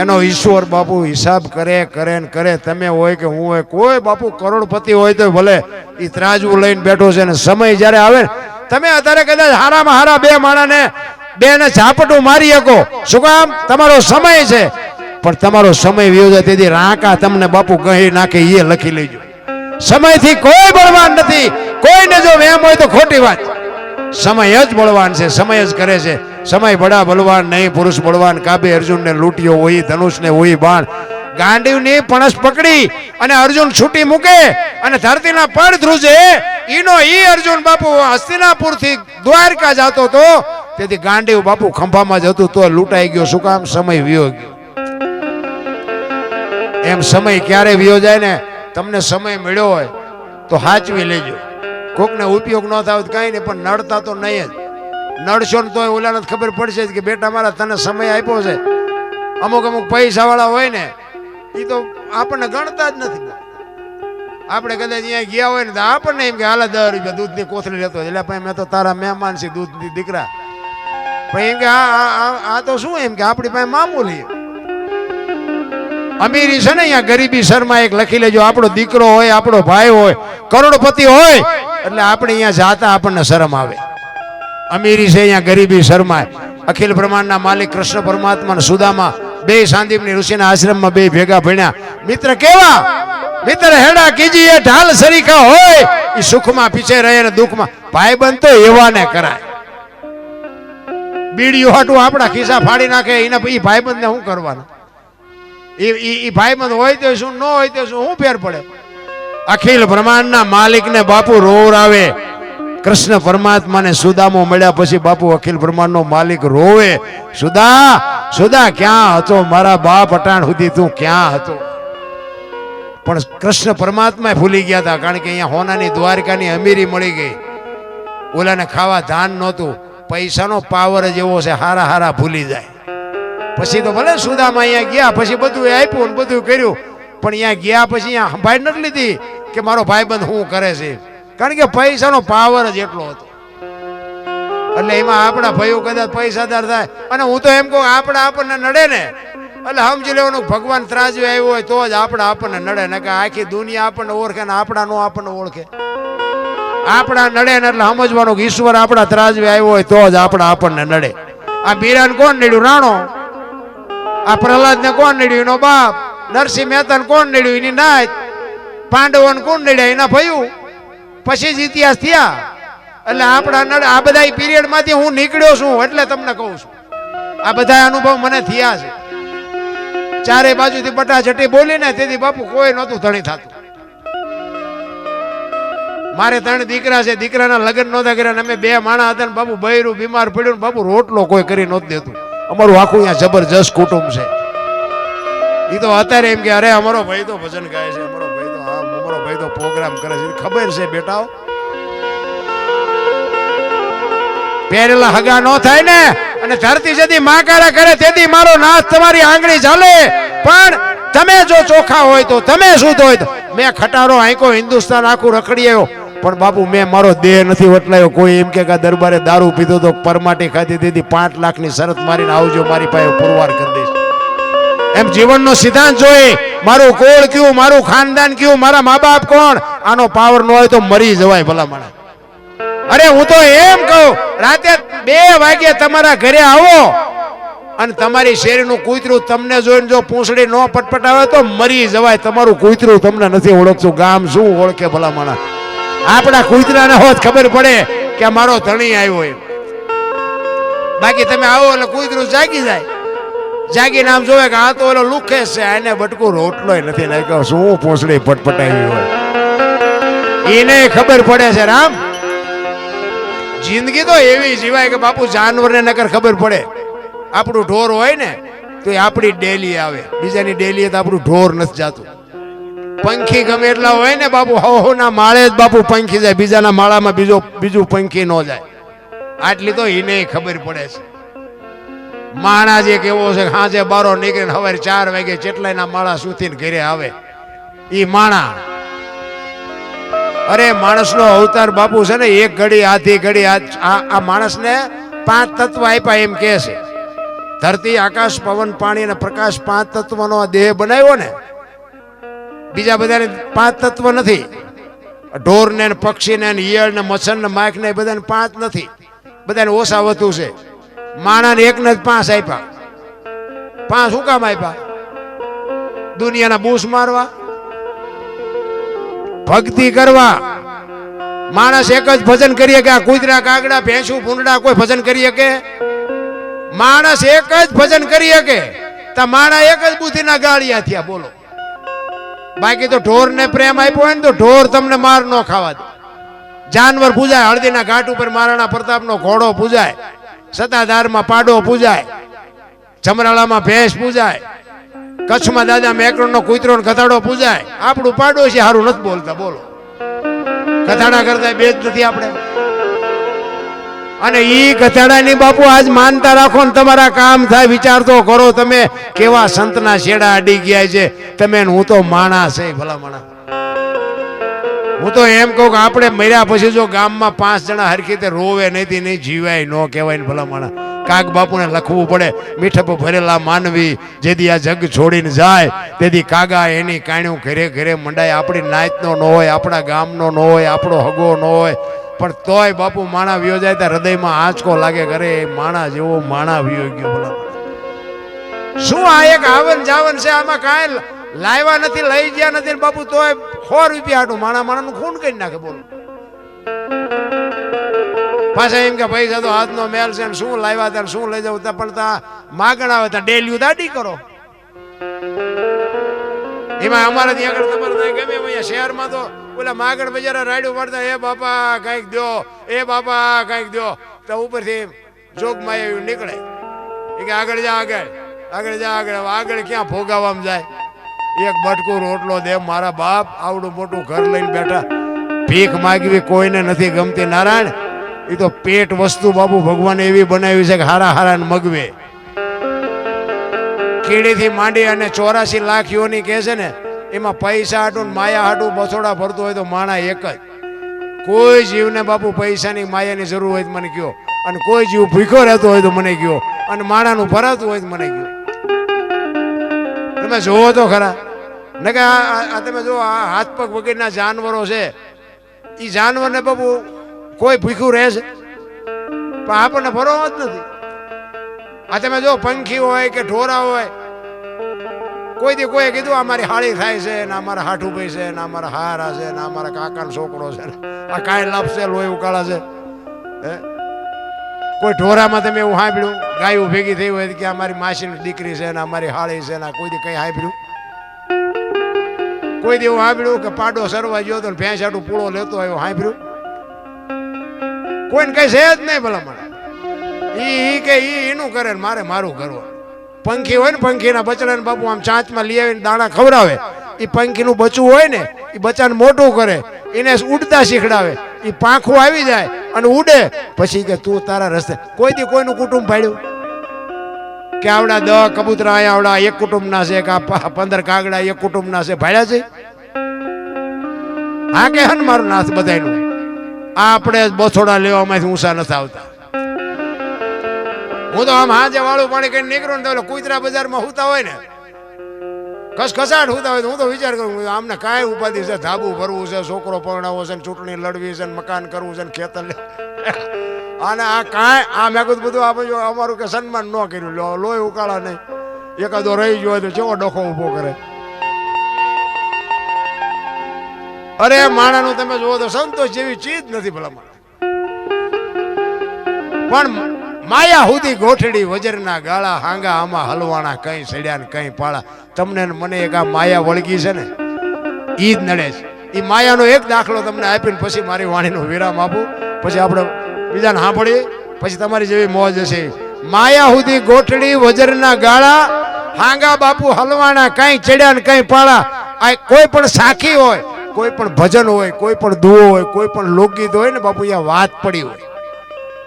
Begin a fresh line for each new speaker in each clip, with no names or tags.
એનો ઈશ્વર બાપુ હિસાબ કરે કરે ને કરે. તમે હોય કે હું હોય કોઈ બાપુ કરોડપતિ હોય તો ભલે. એ ત્રાજવું લઈને બેઠો છે ને સમય જ્યારે આવે ને, તમે અત્યારે કદાચ હારામાં હારા બે માણાને બે ને ઝાપટું મારી શકો. શું કામ? તમારો સમય છે. પણ તમારો સમય વ્યો છે તેથી રાંકા તમને બાપુ કહી નાખે એ લખી લેજો. સમયથી કોઈ બળવાન નથી. કોઈને જો વેમ હોય તો ખોટી વાત. સમય જ બળવાન છે, સમય જ કરે છે. સમય બડા બળવાન નહીં પુરુષ બળવાન. કાબે અર્જુનને લૂંટ્યો હોય, ધનુષને હોય, બાણ. ગાંડીવની પણસ પકડી અને અર્જુન છૂટી મૂકે અને ધરતીના પડ ધ્રુજે. ઈનો ઈ અર્જુન બાપુ હસ્તિનાપુરથી દ્વારકા જતો હતો. તેથી ગાંડીવ બાપુ ખંભામાં જ હતું, તો લૂંટાઈ ગયો. શું કામ? સમય વિયો ગયો. એમ સમય ક્યારે વિયો જાય ને? તમને સમય મળ્યો હોય, તો હાચવી લેજો. કોકને ઉપયોગ ન થાય તો કાંઈ નહીં, પણ નડતા તો નહીં જ. નડશો ને તોય ઓલાને ખબર પડશે જ કે બેટા મારા તને સમય આપ્યો છે. અમુક અમુક પૈસાવાળા હોય ને એ તો આપણને ગણતા જ નથી. આપણે કદાચ અહીંયા ગયા હોય ને તો આપણને એમ કે, હાલ દસ રૂપિયા દૂધની કોથળી લેતો એટલે ભાઈ, મેં તો તારા મહેમાન છે દૂધની દીકરા. પણ એમ કે, આ તો શું એમ કે, આપણી પાસે મામૂલી અમીરી છે ને અહીંયા ગરીબી શર્મા એક લખી લેજો, આપણો દીકરો હોય, આપણો ભાઈ હોય, કરોડપતિ હોય એટલે આપણે અહીંયા જાતા આપણને શરમ આવે. અમીરી છે અહીંયા, ગરીબી શરમાય. અખિલ બ્રહ્માંડના માલિક કૃષ્ણ પરમાત્મા સુદામા બે સાંદીપની ઋષિના આશ્રમમાં બે ભેગા ભણ્યા. મિત્ર કેવા? મિત્ર હેડા કીજી એ ઢાલ સરીખા હોય એ સુખમાં પીછે રહે ને દુઃખમાં. ભાઈબંધ એવા એવાને કરાય. બીડીયું હાટું આપણા ખિસ્સા ફાડી નાખે, એને એ ભાઈબંધને શું કરવાનું? એ ભાઈબંધ હોય તો શું, ન હોય તો શું શું ફેર પડે? અખિલ બ્રહ્માંડના માલિકને બાપુ રોર આવે. કૃષ્ણ પરમાત્માને સુદામો મળ્યા પછી બાપુ અખિલ બ્રહ્માંડનો માલિક રોવે. સુદા સુદા, ક્યાં હતો? મારા બાપ અટાણ સુધી તું ક્યાં હતો? પણ કૃષ્ણ પરમાત્મા ભૂલી ગયા હતા, કારણ કે અહીંયા હોનાની દ્વારકાની અમીરી મળી ગઈ. ઓલાને ખાવા ધાન નહોતું. પૈસાનો પાવર જ એવો છે, હારા હારા ભૂલી જાય. પછી તો ભલે સુદામાં અહીંયા ગયા, પછી બધું આપ્યું બધું કર્યું. પણ અહીંયા ગયા પછી અહીંયા સંભાળ નથી લીધી કે મારો ભાઈબંધ શું કરે છે? કારણ કે પૈસાનો પાવર જ એટલો હતો. એટલે એમાં આપણા ભાઈઓ કદાચ પૈસાદાર થાય. અને હું તો એમ કહું, આપણા આપણને નડે ને. એટલે સમજી લેવાનું, ભગવાન ત્રાજવે આવ્યો હોય તો જ આપણા આપણને નડે. ને કે આખી દુનિયા આપણને ઓળખે ને આપણા નો આપણને ઓળખે. આપણા નડે ને એટલે સમજવાનું કે ઈશ્વર આપણા ત્રાજવે આવ્યો હોય તો જ આપણા આપણને નડે. આ બીરાને કોણ નડ્યું? રાણો. આ પ્રહલાદ ને કોણ નડ્યું? એનો બાપ. નરસિંહ મહેતા કોણ નડ્યું? એની નાત. પાંડવોને કોણ નડ્યા? એના ભયું. પછી જ ઇતિહાસ થયા. એટલે આપણા આ બધા પીરિયડમાંથી હું નીકળ્યો છું એટલે તમને કહું છું. આ બધા અનુભવ મને થયા છે. ચારે બાજુથી બટા ચટી બોલીને તેથી બાપુ કોઈ નહોતું, ધણી થતું. મારે ત્રણ દીકરા છે. દીકરાના લગ્ન નહોતા કર્યા અમે બે માણા હતા ને બાપુ બૈરું, બીમાર પડ્યું ને બાપુ રોટલો કોઈ કરી નહોતું દેતું. અમારું આખું અહીંયા જબરજસ્ત કુટુંબ છે. એ તો અત્યારે એમ કે, અરે, અમારો ભાઈ તો ભજન ગાય છે, અમારો ભાઈ તો આમ, અમારો ભાઈ તો પ્રોગ્રામ કરે છે. ખબર છે, બેટાઓ? પહેરેલા હગા નો થાય ને, અને ધરતી જતી માકારા કરે તેથી મારો નાશ તમારી આંગળી ચાલે. પણ તમે જો ચોખા હોય તો, તમે શુદ્ધ હોય તો. મેં ખટારો આંકો હિન્દુસ્તાન આખું રખડી આવ્યો. પણ બાપુ, મેં મારો દેહ નથી વટલાયો. કોઈ એમ કે દરબારે દારૂ પીધો તો પરમાટી ખાધી દીધી પાંચ લાખની શરત મારીને આવજો, મારી પાસે પુરવાર કરી દઈશ. એમ જીવનનો સિદ્ધાંત જોઈએ મારું કોળ કયું, મારું ખાનદાન કયું, મારા મા બાપ કોણ? આનો પાવર ન હોય તો મરી જવાય ભલા માણસ. અરે હું તો એમ કહું, રાતે બે વાગે તમારા ઘરે આવો અને તમારી શેરીનું કૂતરું તમને જોઈને જો પૂંછડી ન પટપટાવે તો મરી જવાય. તમારું કૂતરું તમને નથી ઓળખતું. ગામ શું ઓળખે ભલા માણસ? આપણા કૂતરાને હોત ખબર પડે કે મારો ધણી આવ્યો એમ. બાકી તમે આવો એટલે કૂતરું જાગી જાય. જાગીને નામ જોવે કે આ તો ઓલો લુખે છે એને બટકું રોટલો નથી નાખ્યો. શું પોસડી પટપટાવી હોય? એને ખબર પડે છે રામ. જિંદગી તો એવી જીવાય કે બાપુ જાનવરને નકર ખબર પડે. આપણું ઢોર હોય ને, તો એ આપણી ડેલી આવે. બીજાની ડેલી તો આપણું ઢોર નથી જાતું. પંખી ગમે એટલા હોય ને બાપુ હો ના માળે જ બાપુ પંખી જાય. બીજાના માળામાં બીજો, બીજું પંખી ન જાય. આટલી તો એને ખબર પડે છે. માણા જે કેવો છે હાજે બારો નીકળીને હવે ચાર વાગે ચેટલાયના માળા સુધીને ઘરે આવે. ઈ માણા. અરે માણસનો અવતાર બાપુ છે ને, એક ઘડી, આધી ઘડી, આ માણસને પાંચ તત્વ આપ્યા એમ કહે છે. ધરતી, આકાશ, પવન, પાણી અને પ્રકાશ પાંચ તત્વનો આ દેહ બનાવ્યો ને, બીજા બધાને પાંચ તત્વ નથી. ઢોરને ને પક્ષી ને ઈયળ ને મચ્છર ને માખ ને બધાને પાંચ નથી. બધાને ઓછા વધુ છે. માણાને એકને જ પાંચ આપ્યા. પાંચ શું કામ આપ્યા? દુનિયાના બૂસ મારવા, ભક્તિ કરવા. માણસ એક જ ભજન કરીએ શકે, આ કૂતરા કાગડા, ભેંસું ભૂંડા કોઈ ભજન કરી શકે? માણસ એક જ ભજન કરી શકે? તો માણા એક જ બુદ્ધિના ગાળિયા થયા, બોલો. બાકી તો ઢોર ને પ્રેમ આપ્યો હોય ને તો ઢોર તમને માર ન ખાવા દે. જાનવર પૂજાય, હળદીના ઘાટ ઉપર મહારાણા પ્રતાપનો ઘોડો પૂજાય. સતાધારમાં પાડો પૂજાય. ચમરાળામાં ભેંસ પૂજાય. કચ્છમાં દાદા મેકરણનો કૂતરો કથાડો પૂજાય. આપણું પાડો છે સારું નથી બોલતા, બોલો. કથાડા કરતા બે જ નથી આપણે. અને ઈ કથાડાની બાપુ આજ માનતા રાખો ને તમારા કામ થાય, વિચાર તો કરો તમે, કેવા સંતના છેડા અડી ગયા છે. તમે હું તો માણસ છે, ભલા માણા હું તો એમ કહું કે આપણે મર્યા પછી જો ગામમાં પાંચ જણા હરખી રીતે રોવે નહીં નહીં જીવાય, ન કહેવાય ને ભલા માણા કાક બાપુને લખવું પડે, મીઠપ ભરેલા માનવી, જેથી આ જગ છોડીને જાય, તેથી કાગા એની કાણ્યું ઘરે ઘરે મંડાય. આપણી નાતનો ન હોય, આપણા ગામનો ન હોય, આપણો હગો ન હોય. પણ તોય બાપુ માણા વ્યો જાય ત્યાં હૃદયમાં આંચકો લાગે ઘરે એ માણા જેવો માણા વ્યો ગયો ભલા શું આ એક આવન જાવન છે? આમાં કાંઈ લાવ્યા નથી, લઈ ગયા નથી બાપુ, તોય સો રૂપિયા હાટું માણા માણાનું ખૂન કરી નાખે, બોલો. પાછા એમ કે પૈસા તો હાથનો મેલ છે શું લાવ્યા ત્યાં શું લઈ જવું ત્યાં પણ ત્યાં માગણ આવે ત્યાં ડેલ્યુ દાડી કરો. એમાં અમારે ત્યાં આગળ ખબર નહીં ગમે અહીંયા શહેરમાં તો ઓલા માગણ બજારા રાડ્યું પડતા એ બાપા, કંઈક દો, એ બાપા, કંઈક દો. તો ઉપરથી જોગમાં એવું નીકળે. કે આગળ જા આગળ આગળ જા આગળ આગળ ક્યાં ભોગાવામાં જાય? એક બટકું રોટલો દે, મારા બાપ આવડું મોટું ઘર લઈને બેઠા. ભીખ માગવી કોઈને નથી ગમતી. નારાયણ એ તો પેટ વસ્તુ બાપુ ભગવાને એવી બનાવી છે કે હારા હારા ને મગવે. કીડીથી માંડી અને ચોરાસી લાખ યોની કહે છે ને, એમાં પૈસા હાટું માયા હાટું બસોડા ભરતો હોય તો માણા એક જ. કોઈ જીવને બાપુ પૈસાની માયાની જરૂર હોય મને કયો. અને કોઈ જીવ ભૂખ્યો રહેતો હોય તો મને કયો. અને માણાનું ભરાતું હોય તો મને કયો. તમે જોવો તો ખરા. ને કે આ તમે જો આ હાથ પગ વગેરેના જાનવરો છે. એ જાનવરને બાબુ કોઈ ભૂખ્યું રહે છે. પણ આપણને ફરવા જ નથી. આ તમે જો પંખી હોય કે ઢોરા હોય, કોઈ દી કોઈ કીધું, આ મારી હાળી થાય છે, ને અમારા મારા હાઠું ભાઈ છે, ને અમારા મારા હારા છે, ને અમારા મારા કાકાનો છોકરો છે આ કાંઈ લાપસે લોહી ઉકાળા છે. હે? કોઈ ઢોરામાં તમે એવું સાંભળ્યું ગાયું ભેગી થઈ હોય કે અમારી મારી માસીની દીકરી છે, ને અમારી મારી હાળી છે, ને કોઈ દી કંઈ સાંભળ્યું કોઈ દેવું સાંભળ્યું કે પાડો સરવા ગયો તો ભેંસ આટું પૂળો લેતો આવ્યો, સાંભળ્યું? કોઈને કઈ છે જ નહીં ભલા મને ઈ કે ઈ એનું કરે મારે મારું કરવું પંખી હોય ને પંખીના બચડાને બાપુ આમ ચાંચમાં લઈ આવીને દાણા ખવડાવે. એ પંખીનું બચવું હોય ને એ બચ્ચાને મોટું કરે. એને ઉડતા શીખડાવે. એ પાંખું આવી જાય અને ઉડે. પછી કે તું તારા રસ્તે, કોઈ દી કોઈનું કુટુંબ ભાડ્યું? કે આવડા દહ કબૂતરા અહીંયા આવડા, એક કુટુંબના છે, કે પંદર કાગડા એક કુટુંબના છે, ભાડ્યા છે? હા કે હન મારું નાથ બધાયનું? આ આપણે બથોડા લેવામાંથી ઊંસા નથી આવતા. હું તો આમ હાજે વાળું પાણી કઈ નીકળું ને તો કુતરા બજારમાં હુતા હોય ને, ખસખસાટ હુતા હોય તો હું તો વિચાર કરું આમને કાંઈ ઉપાધિ છે? ધાબુ ભરવું છે, છોકરો પરણાવો છે ચૂંટણી લડવી છે મકાન કરવું છે ખેતર અને આ કાંઈ આ મેં કીધું બધું આપણે અમારું કે સન્માન ન કર્યું. લો લોહી ઉકાળા નહીં. એકાદો રહી ગયો હોય તો ચેવો ડોખો ઊભો કરે? અરે માણાનું તમે જુઓ તો સંતોષ જેવી ચીજ નથી ભલા પણ માયા હુધી ગોઠડી વજરના ગાળા, હાંગા, આમાં હલવાણા, કઈ સડ્યા ને કઈ પાળા. તમને મને એક આ માયા વળગી છે ને, ઈ જ નડે છે. એ માયાનો એક દાખલો તમને આપીને પછી મારી વાણીનો વિરામ આપું. પછી આપણે બીજાને સાંભળીએ. પછી તમારી જેવી મોજ હશે. માયા હુધી ગોઠડી વજરના ગાળા, હાંગા બાપુ હલવાણા, કઈ ચડ્યા ને કઈ પાળા. આ કોઈ પણ સાખી હોય કોઈ પણ ભજન હોય, કોઈ પણ દુઓ હોય, કોઈ પણ લોકગીત હોય ને બાપુ, અહીંયા વાત પડી હોય.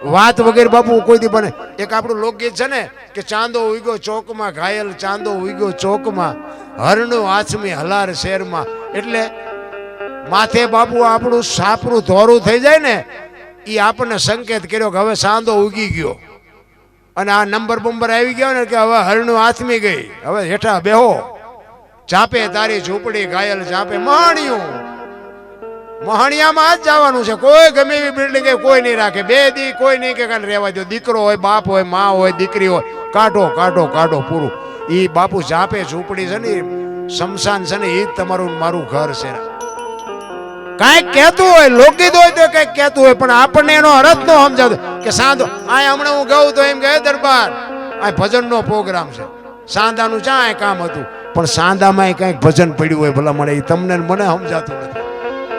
વાત વગેરે બાપુ, કોઈ દી બને. એક આપણું લોકગીત છે ને કે ચાંદો ઉગ્યો ચોકમાં ઘાયલ, ચાંદો ઉગ્યો ચોકમાં, હરણું આછમી હલાર શેરમાં. એટલે માથે બાપુ આપણું સાપરું ધોરું થઈ જાય ને એ આપણને સંકેત કર્યો કે હવે ચાંદો ઉગી ગયો. અને આ નંબર બંબર આવી ગયો ને કે હવે હરણું આથમી ગઈ. હવે હેઠા બેહો. ચાપે તારી ઝૂંપડી ઘાયલ ચાપે મહાણિયું મહાણિયામાં જ જવાનું છે. કોઈ ગમે એવી બિલ્ડિંગ કોઈ નહીં રાખે. બે દી કોઈ નહીં કે કાલે રહેવા દો દીકરો હોય, બાપ હોય, મા હોય, દીકરી હોય. કાઢો કાઢો કાઢો પૂરું. એ બાપુ ચાપે ઝૂંપડી છે ને શમશાન છે ને એ તમારું મારું ઘર છે. કાંઈક કહેતું હોય, લોકગીત હોય તો કંઈક કહેતું હોય, પણ આપણને એનો અર્થ ન સમજાતો. કે સાંધો આ હમણાં હું ગઉં તો એમ કહે દરબાર આ ભજનનો પ્રોગ્રામ છે. સાંધાનું ચાય કામ હતું? પણ સાંધામાં કંઈક ભજન પડ્યું હોય, ભલા મને એ તમને મને સમજાતું નથી.